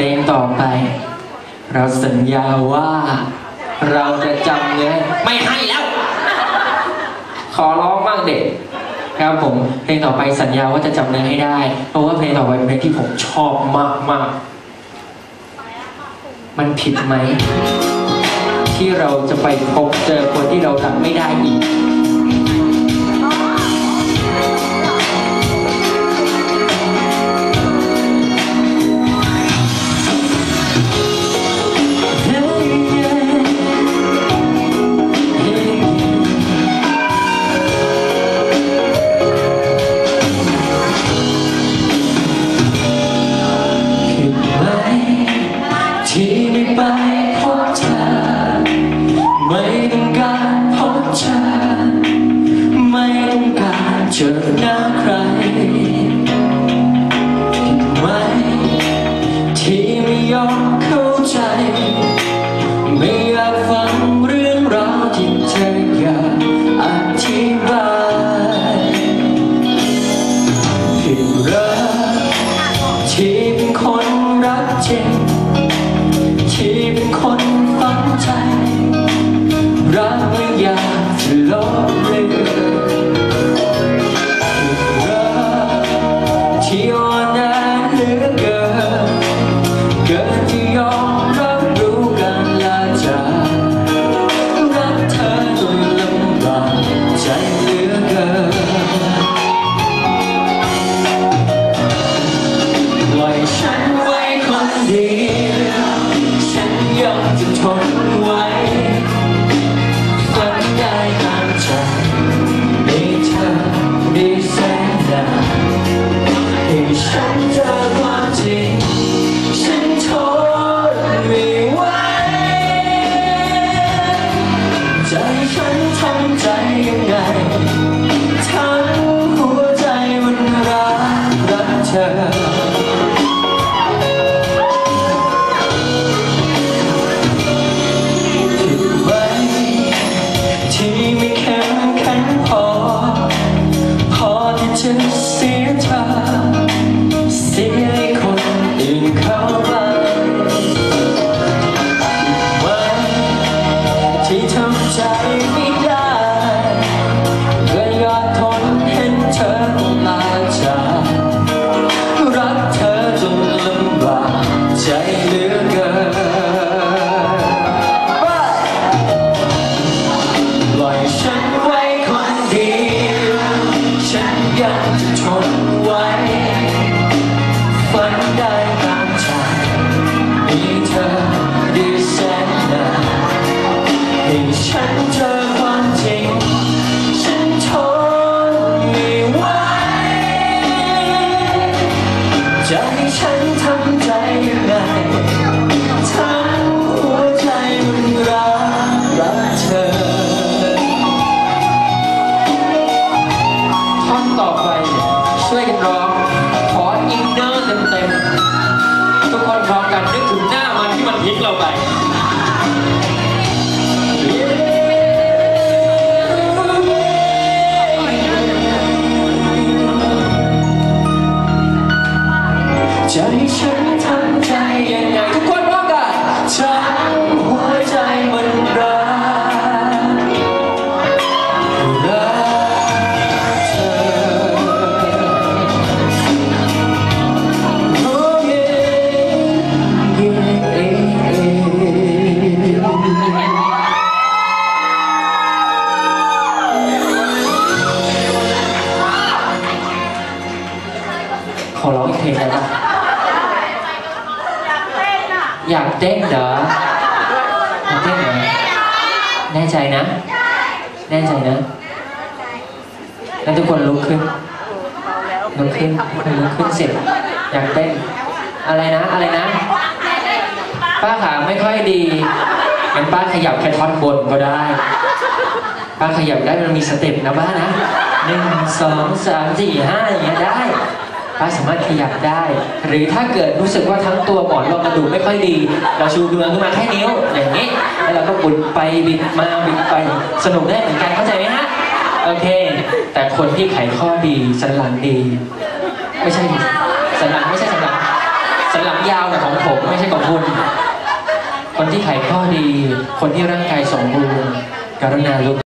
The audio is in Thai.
ลงต่อไป เราสัญญาว่า เราจะจำเนื้อไม่ให้แล้ว ขอร้องมากเด็กครับผมเพลงต่อไปสัญญาว่าจะจำเนื้อให้ได้ เพราะว่าเพลงต่อไปเป็นเพลงที่ผมชอบมากมากๆมันผิดไหม ที่เราจะไปพบเจอคนที่เรารักไม่ได้อีก ไม่ไปพบเธอ ไม่ต้องการพบเธอ ไม่ต้องการเจอหน้า ใจ รักไม่อยา ใจยังไง ฉันจะทนไว้ ฝันได้ตามใจมีเธอดีแสนนานให้ฉันเจอความจริง ฉันทนไม่ไหวจะให้ฉันทำใจ ถึงหน้ามันที่มันพลิกเราไปใจฉัน ขอร้องอีกเพลงได้ปะอยากเต้นเหรออยากเต้นเหรอแน่ใจนะ แน่ใจนะ แล้วทุกคนลุกขึ้นลุกขึ้นทุกคนลุกขึ้นเสร็จ อยากเต้น อะไรนะ อะไรนะ ป้าขาไม่ค่อยดีงั้นป้าขยับแค่ท่อนบนก็ได้ ป้าขยับได้มันมีสเต็ปนะป้านะหนึ่งสองสามสี่ห้าอย่างเงี้ยได้ ป้าสามารถขยับได้ หรือถ้าเกิดรู้สึกว่าทั้งตัวหมอนรองกระดูกไม่ค่อยดี เราชูมือขึ้นมาแค่นิ้วอย่างนี้ แล้วเราก็บุดไปบิดมาบิดไปสนุกได้เหมือนกันเข้าใจไหมฮะโอเค แต่คนที่ไขข้อดีสันหลังดี ไม่ใช่สันหลังไม่ใช่สันหลังสันหลังยาวแต่ของผมผมไม่ใช่ของคุณคนที่ไขข้อดี คนที่ร่างกายสมบูรณ์กรุณาลุก